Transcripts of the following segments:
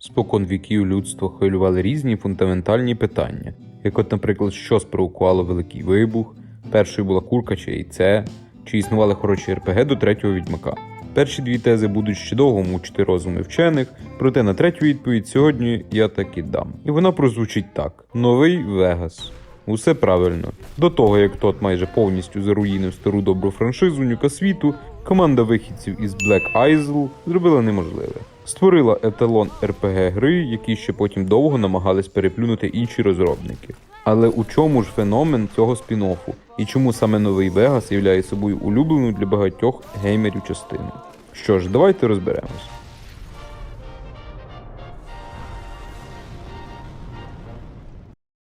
Спокон віків людство хвилювали різні фундаментальні питання, як от, наприклад, що спровокувало великий вибух, першою була курка чи яйце, чи існували хороші РПГ до третього відьмака. Перші дві тези будуть ще довго мучити розуми вчених, проте на третю відповідь сьогодні я таки дам. І вона прозвучить так: Новий Вегас. Усе правильно. До того, як тот майже повністю заруїнив стару добру франшизу Нюка світу, команда вихідців із Black Isle зробила неможливе. Створила еталон РПГ гри, який ще потім довго намагались переплюнути інші розробники. Але у чому ж феномен цього спін-оффу? І чому саме новий Вегас являє собою улюблену для багатьох геймерів частину? Що ж, давайте розберемось.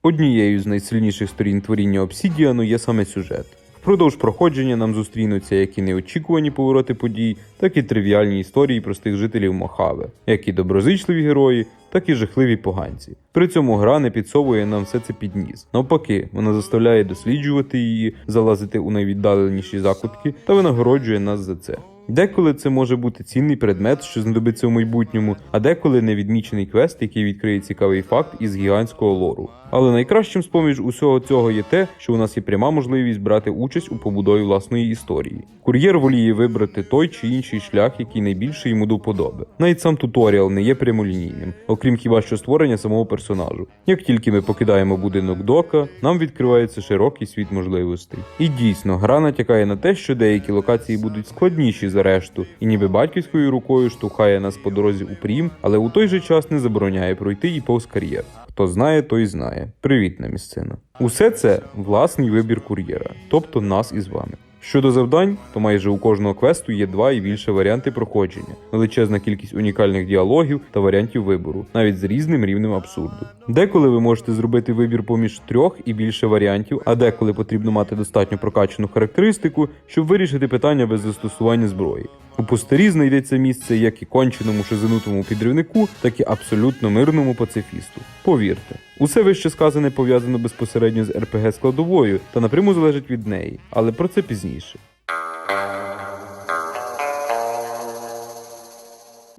Однією з найсильніших сторін творіння Обсідіану є саме сюжет. Впродовж проходження нам зустрінуться як і неочікувані повороти подій, так і тривіальні історії простих жителів Мохаве, як і доброзичливі герої, так і жахливі поганці. При цьому гра не підсовує нам все це під ніс. Навпаки, вона заставляє досліджувати її, залазити у найвіддаленіші закутки та винагороджує нас за це. Деколи це може бути цінний предмет, що знадобиться у майбутньому, а деколи невідмічений квест, який відкриє цікавий факт із гігантського лору. Але найкращим з поміж усього цього є те, що у нас є пряма можливість брати участь у побудові власної історії. Кур'єр воліє вибрати той чи інший шлях, який найбільше йому до вподоби. Навіть сам туторіал не є прямолінійним, окрім хіба що створення самого персонажу. Як тільки ми покидаємо будинок дока, нам відкривається широкий світ можливостей. І дійсно, гра натякає на те, що деякі локації будуть складніші за решту, і ніби батьківською рукою штовхає нас по дорозі у прім, але у той же час не забороняє пройти і повз кар'єр. Хто знає, той знає. Привітна місцина. Усе це власний вибір кур'єра, тобто нас із вами. Щодо завдань, то майже у кожного квесту є два і більше варіанти проходження, величезна кількість унікальних діалогів та варіантів вибору, навіть з різним рівнем абсурду. Деколи ви можете зробити вибір поміж трьох і більше варіантів, а деколи потрібно мати достатньо прокачану характеристику, щоб вирішити питання без застосування зброї. У пустирі знайдеться місце як і конченому шизанутому підривнику, так і абсолютно мирному пацифісту. Повірте, усе вище сказане пов'язано безпосередньо з РПГ складовою та напряму залежить від неї, але про це пізніше.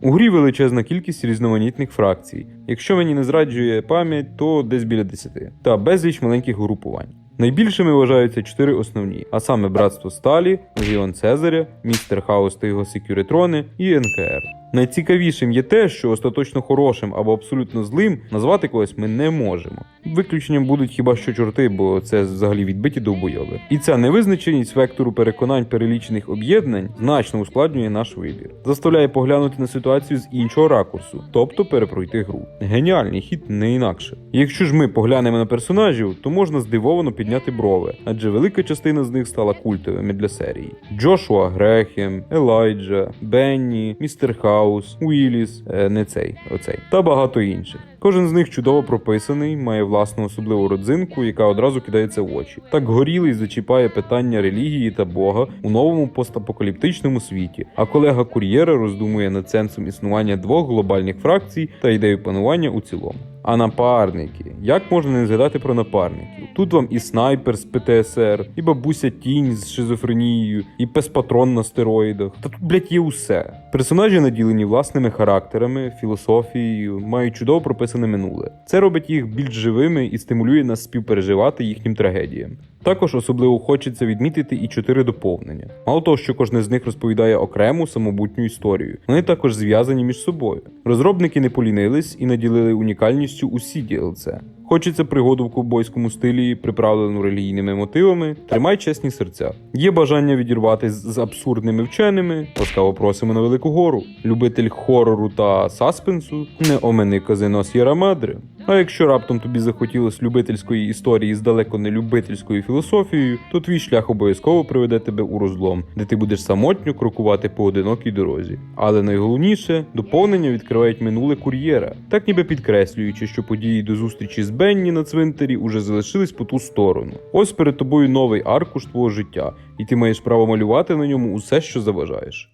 У грі величезна кількість різноманітних фракцій. Якщо мені не зраджує пам'ять, то десь біля 10. Та безліч маленьких групувань. Найбільшими вважаються чотири основні, а саме Братство Сталі, Легіон Цезаря, Містер Хаус та його секюритрони і НКР. Найцікавішим є те, що остаточно хорошим або абсолютно злим назвати когось ми не можемо. Виключенням будуть хіба що чорти, бо це взагалі відбиті довбойови. І ця невизначеність вектору переконань перелічених об'єднань значно ускладнює наш вибір, заставляє поглянути на ситуацію з іншого ракурсу, тобто перепройти гру. Геніальний хід не інакше. Якщо ж ми поглянемо на персонажів, то можна здивовано підняти брови, адже велика частина з них стала культовими для серії: Джошуа Грехем, Елайджа, Бенні, Містер Хаус, Уіліс, е, не цей, оцей, та багато інших. Кожен з них чудово прописаний, має власну особливу родзинку, яка одразу кидається в очі. Так горілий зачіпає питання релігії та Бога у новому постапокаліптичному світі. А колега кур'єра роздумує над сенсом існування двох глобальних фракцій та ідею панування у цілому. А напарники, як можна не згадати про напарників? Тут вам і снайпер з ПТСР, і бабуся тінь з шизофренією, і пес-патрон на стероїдах. Та тут, блядь, є усе. Персонажі наділені власними характерами, філософією, мають чудово прописане минуле. Це робить їх більш живими і стимулює нас співпереживати їхнім трагедіям. Також особливо хочеться відмітити і чотири доповнення. Мало того, що кожне з них розповідає окрему самобутню історію. Вони також зв'язані між собою. Розробники не полінились і наділили унікальністю усі DLC. Хочеться пригоду в ковбойському стилі, приправлену релігійними мотивами. Тримай чесні серця. Є бажання відірватися з абсурдними вченими. Ласкаво просимо на велику гору. Любитель хорору та саспенсу. Не омини казино Сєра Мадре. А якщо раптом тобі захотілось любительської історії з далеко не любительською філософією, то твій шлях обов'язково приведе тебе у розлом, де ти будеш самотньо крокувати по одинокій дорозі. Але найголовніше доповнення відкривають минуле кур'єра, так ніби підкреслюючи, що події до зустрічі з Бенні на цвинтарі уже залишились по ту сторону. Ось перед тобою новий аркуш твого життя, і ти маєш право малювати на ньому усе, що заважаєш.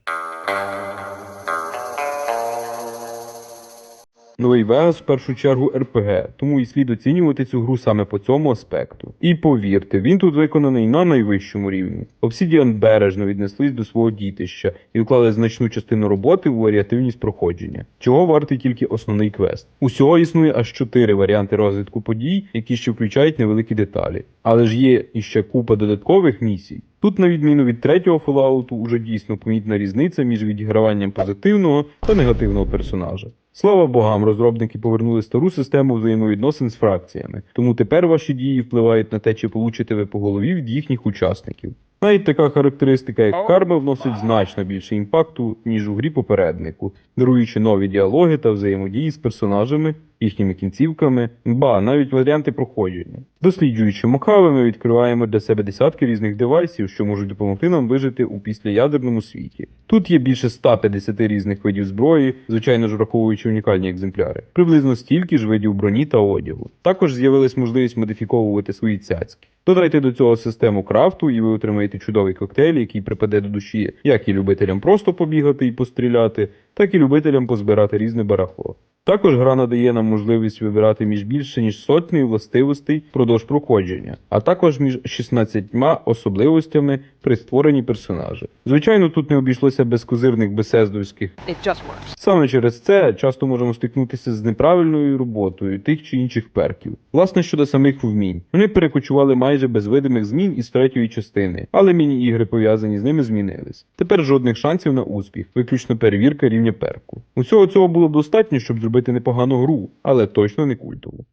Новий Вегас в першу чергу РПГ, тому і слід оцінювати цю гру саме по цьому аспекту. І повірте, він тут виконаний на найвищому рівні. Obsidian бережно віднеслись до свого дітища і вклали значну частину роботи у варіативність проходження, чого вартий тільки основний квест. Усього існує аж чотири варіанти розвитку подій, які ще включають невеликі деталі. Але ж є іще купа додаткових місій. Тут, на відміну від третього Fallout, уже дійсно помітна різниця між відіграванням позитивного та негативного персонажа. Слава богам, розробники повернули стару систему взаємовідносин з фракціями, тому тепер ваші дії впливають на те, чи получите ви по голові від їхніх учасників. Навіть така характеристика, як карма, вносить значно більше імпакту, ніж у грі попереднику, даруючи нові діалоги та взаємодії з персонажами, їхніми кінцівками, ба, навіть варіанти проходження. Досліджуючи Мохаве, ми відкриваємо для себе десятки різних девайсів, що можуть допомогти нам вижити у післяядерному світі. Тут є більше 150 різних видів зброї, звичайно ж враховуючи унікальні екземпляри, приблизно стільки ж видів броні та одягу. Також з'явилась можливість модифіковувати свої цяцьки. Додайте до цього систему крафту, і ви отримаєте чудовий коктейль, який припаде до душі як і любителям просто побігати і постріляти, так і любителям позбирати різне барахло. Також гра надає нам можливість вибирати між більше ніж сотнею властивостей впродовж проходження, а також між 16 особливостями при створенні персонажа. Звичайно, тут не обійшлося без козирних бесездовських. Саме через це часто можемо стикнутися з неправильною роботою тих чи інших перків. Власне, щодо самих вмінь, вони перекочували майже без видимих змін із третьої частини, але міні-ігри пов'язані з ними змінились. Тепер жодних шансів на успіх, виключно перевірка рівня перку. Усього цього було достатньо, щоб зробити непогану гру, але точно не культову.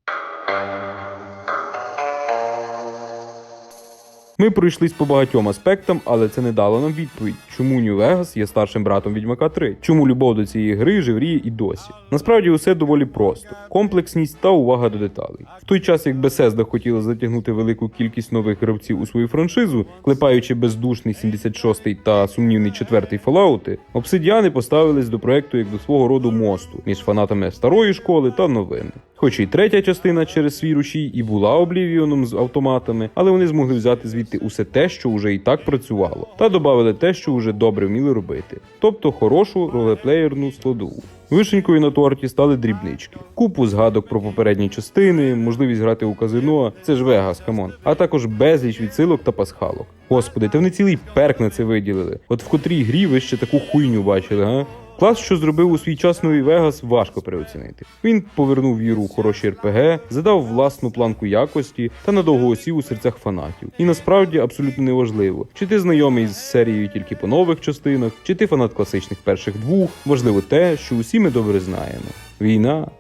Ми пройшлись по багатьом аспектам, але це не дало нам відповідь, чому New Vegas є старшим братом Відьмака 3, чому любов до цієї гри живріє і досі. Насправді усе доволі просто: комплексність та увага до деталей. В той час, як Bethesda хотіла затягнути велику кількість нових гравців у свою франшизу, клепаючи бездушний 76-й та сумнівний 4-й Fallout, обсидіани поставились до проекту як до свого роду мосту між фанатами старої школи та новин. Хоч і третя частина через свій рушій і була облівіоном з автоматами, але вони змогли взяти звідти усе те, що вже і так працювало, та додали те, що вже добре вміли робити, тобто хорошу ролеплеєрну складову. Вишенькою на торті стали дрібнички, купу згадок про попередні частини, можливість грати у казино, це ж Вегас, камон, а також безліч відсилок та пасхалок. Господи, та вони цілий перк на це виділили. От в котрій грі ви ще таку хуйню бачили, га? Клас, що зробив у свій час новий Вегас, важко переоцінити. Він повернув віру у хороші РПГ, задав власну планку якості та надовго осів у серцях фанатів. І насправді абсолютно неважливо, чи ти знайомий з серією тільки по нових частинах, чи ти фанат класичних перших двох. Важливо те, що усі ми добре знаємо. Війна.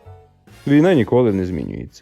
Війна ніколи не змінюється.